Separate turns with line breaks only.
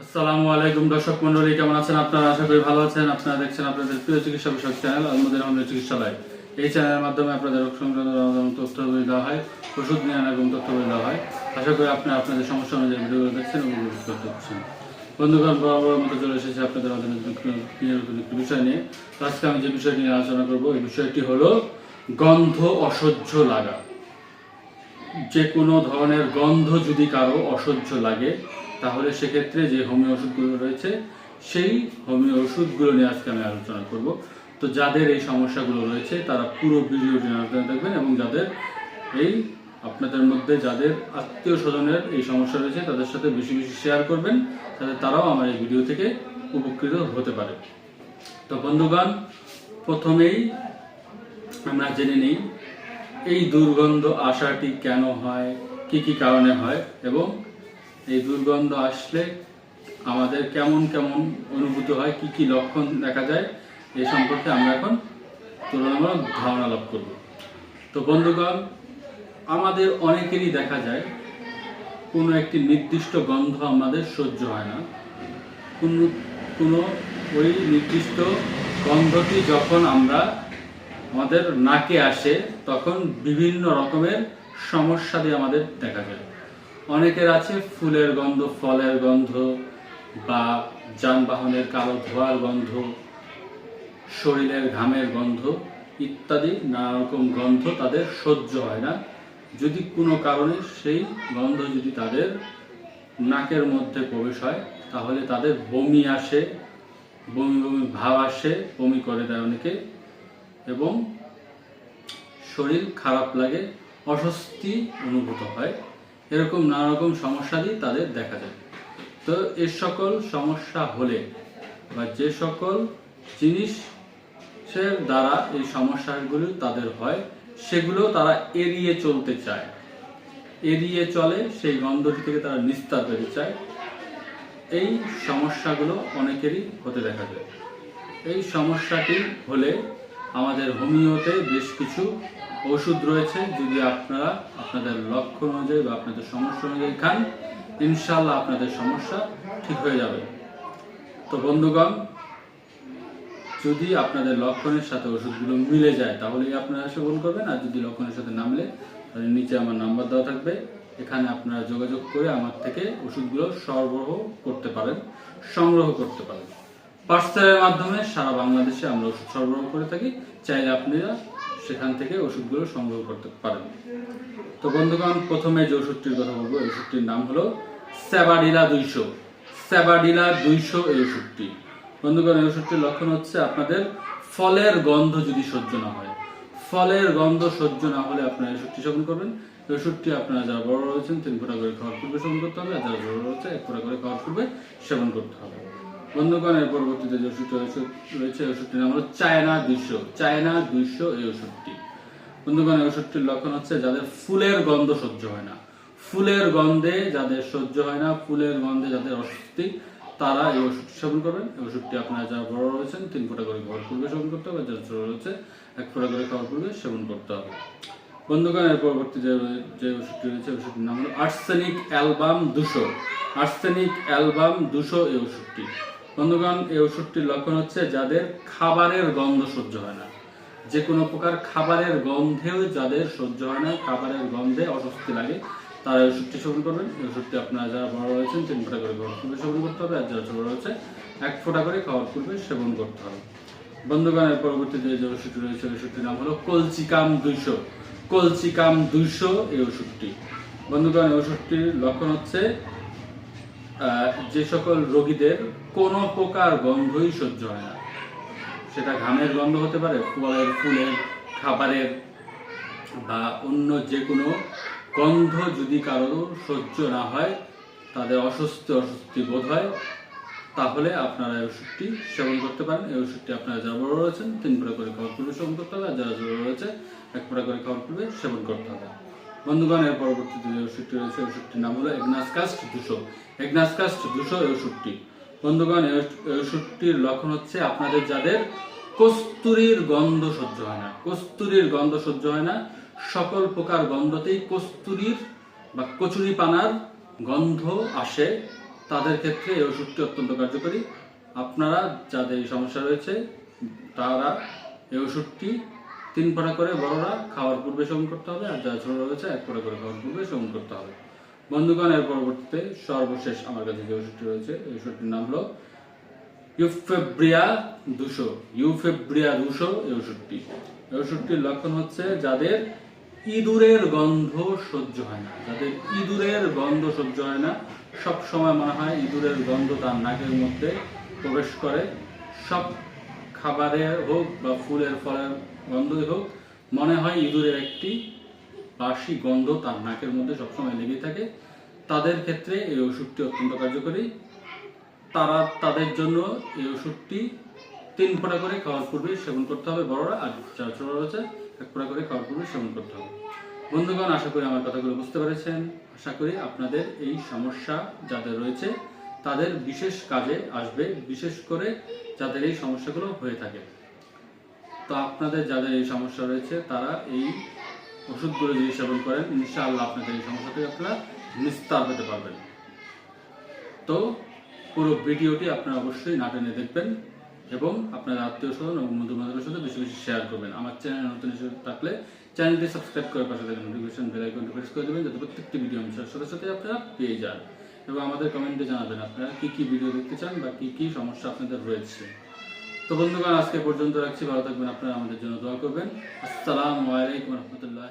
আসসালামু আলাইকুম দর্শক মন্ডলী, কেমন আছেন আপনারা? আশা করি ভালো আছেন। আপনারা দেখছেন আপনাদের প্রিয় চিকিৎসা বিষয়ক চ্যানেল চিকিৎসালয়। এই চ্যানেলের মাধ্যমে আপনাদের রোগ সংক্রান্ত তথ্যগুলি দেওয়া হয়, ওষুধ এবং তথ্যগুলি দেওয়া হয়। আশা করি আপনি আপনাদের সমস্যা অনুযায়ী ভিডিওগুলো দেখছেন এবং করতে পারছেন। বন্ধুগণ মতো চলে এসেছে আপনাদের একটি বিষয় নিয়ে। আজকে আমি যে বিষয়টি নিয়ে আলোচনা করব, এই বিষয়টি হলো গন্ধ অসহ্য লাগা। যে কোনো ধরনের গন্ধ যদি কারও অসহ্য লাগে, তাহলে সেক্ষেত্রে যে হোমিও ওষুধগুলো রয়েছে, সেই হোমিও ওষুধগুলো নিয়ে আজকে আমি আলোচনা করব। তো যাদের এই সমস্যাগুলো রয়েছে, তারা পুরো ভিডিওটি আলোচনা দেখবেন এবং যাদের এই আপনাদের মধ্যে যাদের আত্মীয় স্বজনের এই সমস্যা রয়েছে, তাদের সাথে বেশি বেশি শেয়ার করবেন যাতে তারাও আমার এই ভিডিও থেকে উপকৃত হতে পারে। তো বন্ধুগণ, প্রথমেই আমরা জেনে নিই এই দুর্গন্ধ আসাটি কেন হয়? কি কি কারণে হয়? এবং এই দুর্গন্ধ আসলে আমাদের কেমন কেমন অনুভূত হয়? কি কি লক্ষণ দেখা যায়? এই সম্পর্কে আমরা এখন তুলনামূলক ধারণা লাভ করব। তো বন্ধুগণ, আমাদের অনেকেরই দেখা যায়, কোনো একটি নির্দিষ্ট গন্ধ আমাদের সহ্য হয় না। কোনো কোনো ওই নির্দিষ্ট গন্ধটি যখন আমরা আমাদের নাকে আসে, তখন বিভিন্ন রকমের সমস্যা দিয়ে আমাদের দেখা যায়। অনেকের আছে ফুলের গন্ধ, ফলের গন্ধ বা যানবাহনের কালো ধোয়ার গন্ধ, শরীরের ঘামের গন্ধ ইত্যাদি। নানা রকম গন্ধ তাদের সহ্য হয় না। যদি কোনো কারণে সেই গন্ধ যদি তাদের নাকের মধ্যে প্রবেশ হয়, তাহলে তাদের বমি আসে, বমি বমি ভাব আসে, বমি করে দেয় অনেকে। এবং শরীর খারাপ লাগে, অস্বস্তি অনুভূত হয়, এরকম নানা রকম সমস্যা দিয়ে তাদের দেখা যায়। তো এ সকল সমস্যা হলে বা যে সকল জিনিসের দ্বারা এই সমস্যাগুলো তাদের হয়, সেগুলো তারা এড়িয়ে চলতে চায়। এড়িয়ে চলে, সেই গন্ধটি থেকে তারা নিস্তার পেতে চায়। এই সমস্যাগুলো অনেকেরই হতে দেখা যায়। এই সমস্যাটি হলে আমাদের হোমিওতে বেশ কিছু ওষুধ রয়েছে। যদি আপনারা আপনাদের লক্ষ্য অনুযায়ী বা আপনাদের সমস্যা অনুযায়ী খান ইনশাল্লাহ আপনাদের সমস্যা ঠিক হয়ে যাবে। তো বন্ধুগণ, যদি আপনাদের লক্ষণের সাথে ওষুধগুলো মিলে যায়, তাহলেই আপনারা সেবন করবেন। আর যদি লক্ষণের সাথে না মিলে, তাহলে নিচে আমার নাম্বার দেওয়া থাকবে। এখানে আপনারা যোগাযোগ করে আমার থেকে ওষুধগুলো সরবরাহ করতে পারেন, সংগ্রহ করতে পারেন। পার্সেলের মাধ্যমে সারা বাংলাদেশে আমরা ওষুধ সরবরাহ করে থাকি। চাইলে আপনারা সেখান থেকে ওষুধগুলো সংগ্রহ করতে পারেন। তো বন্ধুগণ, প্রথমে যে ওষুধটির কথা বলব, এই ওষুধটির নাম হলো স্যাবাডিলা দুইশো। স্যাবাডিলা দুইশো এই ওষুধটি। বন্ধুগণ, এই ওষুধটির লক্ষণ হচ্ছে আপনাদের ফলের গন্ধ যদি সহ্য না হয়। ফলের গন্ধ সহ্য না হলে আপনারা এই ওষুধটি সেবন করবেন। ওষুধটি আপনারা যারা বড় রয়েছেন, তিন ফোঁটা করে খাওয়ার পূর্বে সেবন করতে হবে, আর যারা ছোট রয়েছে, এক ফোটা করে খাওয়ার পূর্বে সেবন করতে হবে। পরবর্তীতে যে রয়েছে ওষুধটির নাম হলো চায়না দুইশো। চায়না দুইশো এই ওষুধটি। বন্ধুগণ এই ওষুধটির লক্ষণ হচ্ছে যাদের ফুলের গন্ধ সহ্য হয় না। ফুলের গন্ধে যাদের সহ্য হয় না, ফুলের গন্ধে যাদের অস্বস্তি, তারা এই ওষুধটি সেবন করবেন। এই ওষুধটি আপনারা যারা বড় রয়েছেন, তিন ফোঁটা করে খাওয়ার পূর্বে সেবন করতে হবে, যারা ছোট রয়েছে, এক ফোঁটা করে খাওয়ার পূর্বে সেবন করতে হবে। বন্ধুগণ এর পরবর্তী যে যে ওষুধটি রয়েছে ওষুধটির নাম হলো আর্সেনিক অ্যালবাম দুশো। আর্সেনিক অ্যালবাম দুশো এই ওষুধটি। বন্ধুগণ, এই ওষুধটির লক্ষণ হচ্ছে যাদের খাবারের গন্ধ সহ্য হয় না। যে কোনো প্রকার খাবারের গন্ধেও যাদের সহ্য হয় না, খাবারের গন্ধে অস্বস্তি লাগে, তারা ওষুধটি সেবন করবেন। এই ওষুধটি আপনারা যারা বড় রয়েছেন, তিন ফোঁটা করে পূর্বে সেবন করতে হবে, আর যারা ছোট রয়েছে, এক ফোঁটা করে খাওয়ার পূর্বে সেবন করতে হবে। বন্ধুগণের পরবর্তীতে যে ওষুধটি রয়েছে ওষুধটির নাম হলো কলচিকাম দুইশো। কলচিকাম দুইশো এই ওষুধটি। বন্ধুগণ, এই ওষুধটির লক্ষণ হচ্ছে যে সকল রোগীদের কোনো প্রকার গন্ধই সহ্য হয় না। সেটা ঘামের গন্ধ হতে পারে, ফলের, ফুলের, খাবারের বা অন্য যে কোনো গন্ধ যদি কারও সহ্য না হয়, তাদের অস্বস্তি অস্বস্তি বোধ হয়, তাহলে আপনারা এই ওষুধটি সেবন করতে পারেন। এই ওষুধটি আপনারা যারা বড় রয়েছেন, তিন ফোঁটা করে খাওয়ার পূর্বে সেবন করতে হবে, আর যারা ছোট রয়েছে, এক করে খাওয়ার পূর্বে সেবন করতে হবে। বন্ধুগণ এর পরবর্তীতে ওষুধটি রয়েছে ওষুধটির নাম হলো এগনাসকাস্ট দুশো এগনাসকাস্ট দুশো এই ওষুধটি বন্ধুগণ ওষুধটির লক্ষণ হচ্ছে আপনাদের যাদের কস্তুরীর গন্ধ সহ্য হয় না। কস্তুরীর গন্ধ সহ্য হয় না। সকল প্রকার গন্ধতেই কস্তুরীর বা কচুরি পানার গন্ধ আসে। তাদের ক্ষেত্রে এই ওষুধটি অত্যন্ত কার্যকরী। আপনারা যাদের এই সমস্যা রয়েছে, তারা এই ওষুধটি তিন ফোঁটা করে বড়রা খাওয়ার পূর্বে সেবন করতে হবে আর যারা ছোট রয়েছে, এক ফোঁটা করে খাওয়ার পূর্বে সেবন করতে হবে। বন্ধুগণ, এর পরবর্তীতে সর্বশেষ আমার কাছে যে ওষুধটি রয়েছে, এই ওষুধটির নাম হলো ইউফেব্রিয়া দুশো। ইউফেব্রিয়া দুশো এই ওষুধটি। এই ওষুধটির লক্ষণ হচ্ছে যাদের ইঁদুরের গন্ধ সহ্য হয় না। যাদের ইঁদুরের গন্ধ সহ্য হয় না সব সময় মনে হয় ইঁদুরের গন্ধ তার নাকের মধ্যে প্রবেশ করে। সব খাবারের হোক বা ফুলের ফলের গন্ধই হোক, মনে হয় ইঁদুরের একটি বাসি গন্ধ তার নাকের মধ্যে সবসময় লেগে থাকে। তাদের ক্ষেত্রে এই ওষুধটি অত্যন্ত কার্যকরী। তারা, তাদের জন্য এই ওষুধটি তিন ফোঁটা করে খাওয়ার পূর্বে সেবন করতে হবে বড়রা, আর যারা ছোট রয়েছে, এক ফোঁটা করে খাওয়ার পূর্বে সেবন করতে হবে। বন্ধুগণ, আশা করি আমার কথাগুলো বুঝতে পেরেছেন। আশা করি আপনাদের এই সমস্যা যাদের রয়েছে, তাদের বিশেষ কাজে আসবে, বিশেষ করে যাদের এই সমস্যাগুলো হয়ে থাকে। তো আপনাদের যাদের এই সমস্যা রয়েছে, তারা এই ওষুধগুলো যদি সেবন করেন, ইনশাআল্লাহ আপনাদের এই সমস্যা থেকে আপনারা নিস্তার পেতে পারবেন। তো পুরো ভিডিওটি আপনারা অবশ্যই না টেনে দেখবেন এবং আপনার আত্মীয় স্বজন এবং বন্ধু বান্ধবের সাথে বেশি বেশি শেয়ার করবেন। আমার চ্যানেল নতুন হিসেবে থাকলে চ্যানেলটি সাবস্ক্রাইব করে পাশে থাকা নোটিফিকেশন বেল আইকনটি প্রেস করে দেবেন, যাতে প্রত্যেকটি ভিডিও আমি সাথে সাথে আপনারা পেয়ে যান। এবং আমাদের কমেন্টে জানাবেন, আপনারা কি কি ভিডিও দেখতে চান বা কি কি সমস্যা আপনাদের রয়েছে। তো বন্ধুগণ, আজকে পর্যন্ত রাখছি। ভালো থাকবেন, আপনারা আমাদের জন্য দোয়া করবেন। আসসালামু আলাইকুম রহমতুল্লাহ